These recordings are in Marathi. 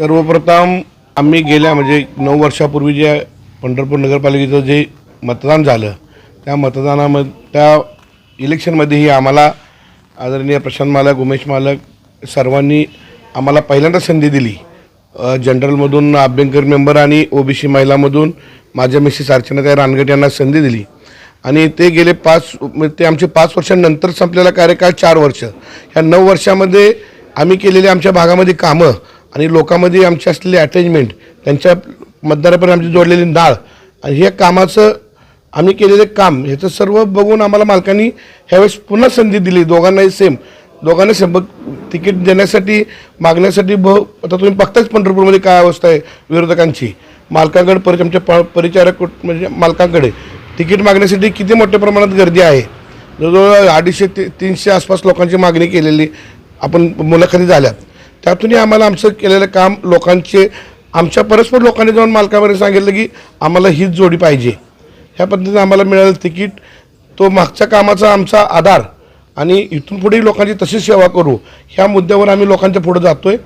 सर्वप्रथम आम्ही गेल्या म्हणजे नऊ वर्षापूर्वी जे पंढरपूर नगरपालिकेचं जे मतदान झालं त्या मतदानामध्ये त्या इलेक्शनमध्येही आम्हाला आदरणीय प्रशांत मालक उमेश मालक सर्वांनी आम्हाला पहिल्यांदा संधी दिली. जनरलमधून अभ्यंकर मेंबर आणि ओबीसी महिलामधून माझ्या मिसेस अर्चनाताई रानगट यांना संधी दिली. आणि ते गेले पाच म्हणजे ते आमचे पाच वर्षांनंतर संपलेला कार्यकाळ चार वर्ष. ह्या नऊ वर्षामध्ये आम्ही केलेले आमच्या भागामध्ये कामं आणि लोकांमध्ये आमची असलेली अटॅचमेंट त्यांच्या मतदारापर्यंत आमची जोडलेली नाळ. आणि हे कामाचं आम्ही केलेले काम ह्याचं सर्व बघून आम्हाला मालकांनी ह्यावेळेस पुन्हा संधी दिली दोघांनाही सेम दोघांना शंभर तिकीट देण्यासाठी मागण्यासाठी ब आता तुम्ही बघताच पंढरपूरमध्ये काय अवस्था आहे विरोधकांची. मालकांकडे परि आमच्या प परिचारक म्हणजे मालकांकडे तिकीट मागण्यासाठी किती मोठ्या प्रमाणात गर्दी आहे. जवळजवळ अडीचशे ते तीनशे आसपास लोकांची मागणी केलेली आपण मुलाखती झाल्यात. त्यातूनही आम्हाला आमचं केलेलं काम लोकांचे आमच्या परस्पर लोकांनी जाऊन मालकामध्ये सांगितलं की आम्हाला हीच जोडी पाहिजे. ह्या पद्धतीने आम्हाला मिळालं तिकीट. तो मागच्या कामाचा आमचा आधार आणि इथून पुढेही लोकांची तशीच सेवा करू ह्या मुद्द्यावर आम्ही लोकांच्या पुढे आहे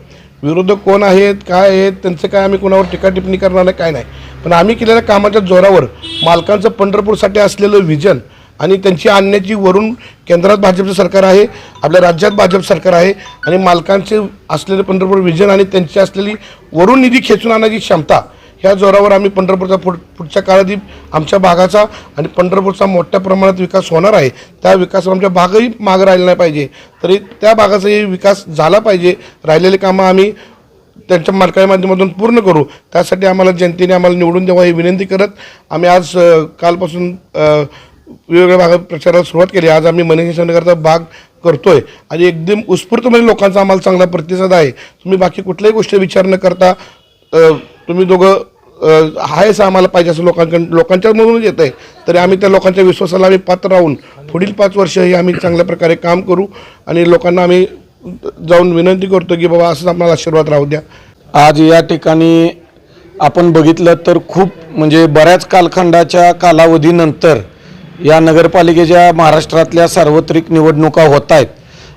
विरोधक कोण आहेत काय आहेत त्यांचं काय आम्ही कोणावर टीका टिप्पणी करणार नाही काय नाही. पण आम्ही केलेल्या कामाच्या जोरावर मालकांचं पंढरपूरसाठी असलेलं विजन आणि त्यांची आणण्याची वरून केंद्रात भाजपचं सरकार आहे आपल्या राज्यात भाजप सरकार आहे आणि मालकांचे असलेले पंढरपूर विजन आणि त्यांची असलेली वरून निधी खेचून आणण्याची क्षमता ह्या जोरावर आम्ही पंढरपूरचा पुढ पुढच्या काळातही आमच्या भागाचा आणि पंढरपूरचा मोठ्या प्रमाणात विकास होणार आहे. त्या विकासावर आमच्या भागही मागं राहिला नाही पाहिजे. तरी त्या भागाचाही विकास झाला पाहिजे. राहिलेली कामं आम्ही त्यांच्या मालकाच्या माध्यमातून पूर्ण करू. त्यासाठी आम्हाला जनतेने आम्हाला निवडून द्यावा ही विनंती करत आम्ही आज कालपासून वेगवेगळ्या भागात प्रचाराला सुरुवात केली. आज आम्ही मनोज नगरचा भाग करतोय. आणि एकदम उत्स्फूर्तपणे लोकांचा आम्हाला चांगला प्रतिसाद आहे. तुम्ही बाकी कुठल्याही गोष्टी विचार न करता तुम्ही दोघं आहे आहेच आम्हाला पाहिजे असं लोकांकडून लोकांच्यामधूनच येत आहे तरी आम्ही त्या लोकांच्या विश्वासाला आम्ही पात्र राहून पुढील पाच वर्षही आम्ही चांगल्या प्रकारे काम करू. आणि लोकांना आम्ही जाऊन विनंती करतो की बाबा असंच आम्हाला आशीर्वाद राहू द्या. आज या ठिकाणी आपण बघितलं तर खूप म्हणजे बऱ्याच कालखंडाच्या कालावधीनंतर या नगरपालिकेच्या महाराष्ट्रातल्या सार्वत्रिक निवडणुका होत आहेत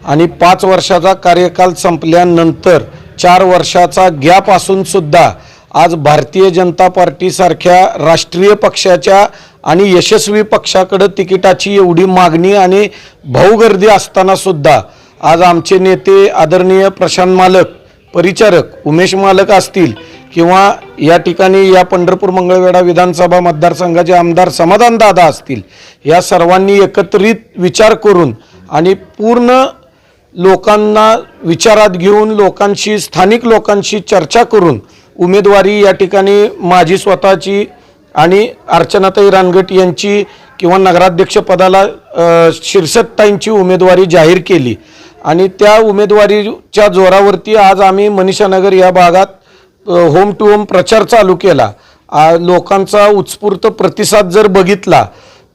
आणि पाच वर्षाचा कार्यकाल संपल्यानंतर चार वर्षाचा गॅप असूनसुद्धा आज भारतीय जनता पार्टीसारख्या राष्ट्रीय पक्षाच्या आणि यशस्वी पक्षाकडं तिकिटाची एवढी मागणी आणि भाऊगर्दी असतानासुद्धा आज आमचे नेते आदरणीय प्रशांत मालक परिचारक उमेश मालक असतील किंवा या ठिकाणी या पंढरपूर मंगळवेढा विधानसभा मतदारसंघाचे आमदार समाधान दादा असतील या सर्वांनी एकत्रित विचार करून आणि पूर्ण लोकांना विचारात घेऊन लोकांशी स्थानिक लोकांशी चर्चा करून उमेदवारी या ठिकाणी माझी स्वतःची आणि अर्चनाताई रानगट यांची किंवा नगराध्यक्षपदाला अ, उमेदवारी जाहीर केली. आणि त्या उमेदवारीच्या जोरावरती आज आम्ही मनीषानगर या भागात होम टू होम प्रचार चालू केला. लोकांचा उत्स्फूर्त प्रतिसाद जर बघितला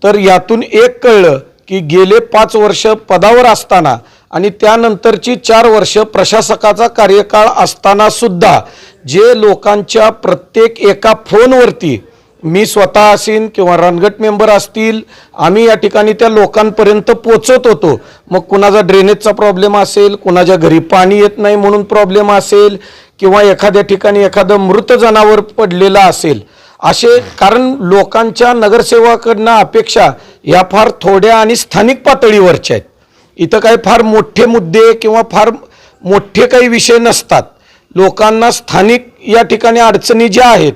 तर यातून एक कळलं की गेले पाच वर्ष पदावर असताना आणि त्यानंतरची चार वर्ष प्रशासकाचा कार्यकाळ असताना सुद्धा जे लोकांच्या प्रत्येक एका फोनवरती मी स्वतः असेन किंवा रणगट मेंबर असतील आम्ही या ठिकाणी त्या लोकांपर्यंत पोचत होतो. मग कुणाचा ड्रेनेजचा प्रॉब्लेम असेल कुणाच्या घरी पाणी येत नाही म्हणून प्रॉब्लेम असेल किंवा एखाद्या ठिकाणी एखादं मृत जनावर पडलेलं असेल असे कारण लोकांच्या नगरसेवकांना अपेक्षा या फार थोड्या आणि स्थानिक पातळीवरच्या आहेत. इथं काही फार मोठे मुद्दे किंवा फार मोठे काही विषय नसतात. लोकांना स्थानिक या ठिकाणी अडचणी ज्या आहेत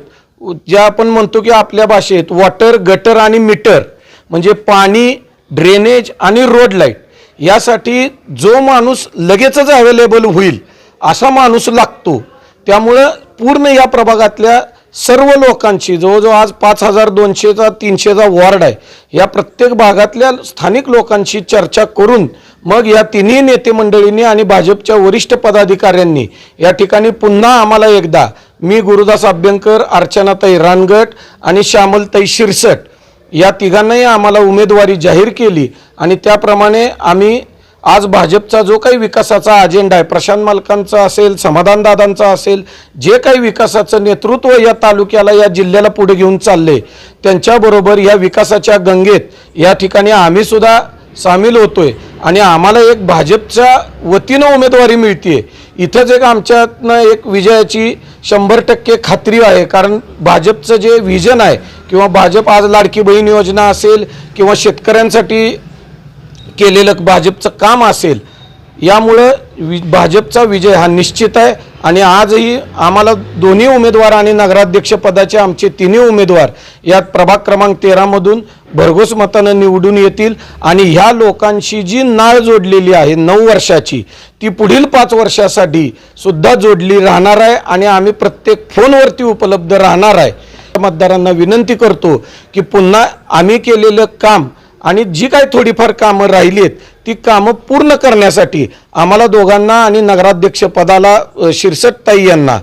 ज्या आपण म्हणतो की आपल्या भाषेत वॉटर गटर आणि मीटर म्हणजे पाणी ड्रेनेज आणि रोड लाइट यासाठी जो माणूस लगेचच अवेलेबल होईल असा माणूस लागतो. त्यामुळं पूर्ण या प्रभागातल्या सर्व लोकांची जवळजवळ आज पाच हजार दोनशेचा तीनशेचा वॉर्ड आहे. या प्रत्येक भागातल्या स्थानिक लोकांशी चर्चा करून मग या तिन्ही नेते मंडळींनी आणि भाजपच्या वरिष्ठ पदाधिकाऱ्यांनी या ठिकाणी पुन्हा आम्हाला एकदा मी गुरुदास अभ्यंकर अर्चनाताई रानगट आणि श्यामलताई शिरसट या तिघांनाही आम्हाला उमेदवारी जाहीर केली आणि त्याप्रमाणे आम्ही आज भाजपचा जो काही विकासाचा अजेंडा आहे प्रशांत मालकांचा असेल समाधानदादांचा असेल जे काही विकासाचं नेतृत्व या तालुक्याला या जिल्ह्याला पुढे घेऊन चालले त्यांच्याबरोबर या विकासाच्या गंगेत या ठिकाणी आम्ही सुद्धा सामील होतोय. आणि आम्हाला एक भाजपच्या वतीनं उमेदवारी मिळते इथंच एक आमच्यातनं एक विजयाची शंभर टक्के खात्री आहे. कारण भाजपचं जे व्हिजन आहे किंवा भाजप आज लाडकी बहीण योजना असेल किंवा शेतकऱ्यांसाठी केलेलं भाजपचं काम असेल यामुळं वि भाजपचा विजय हा निश्चित आहे. आणि आजही आम्हाला दोन्ही उमेदवार आणि नगराध्यक्षपदाचे आमचे तिन्ही उमेदवार यात प्रभाग क्रमांक तेरामधून भरघोस मतानं निवडून येतील. आणि ह्या लोकांशी जी नाळ जोडलेली आहे नऊ वर्षाची ती पुढील पाच वर्षासाठी सुद्धा जोडली राहणार आहे. आणि आम्ही प्रत्येक फोनवरती उपलब्ध राहणार आहे. मतदारांना विनंती करतो की पुन्हा आम्ही केलेलं काम आणि जी काही थोडीफार कामं राहिली आहेत ती कामं पूर्ण करण्यासाठी आम्हाला दोघांना आणि नगराध्यक्ष पदाला शिरसटताई यांना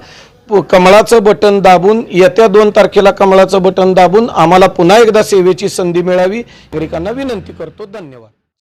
कमळाचं बटन दाबून येत्या दोन तारखेला कमळाचं बटन दाबून आम्हाला पुन्हा एकदा सेवेची संधी मिळावी. नागरिकांना विनंती करतो. धन्यवाद.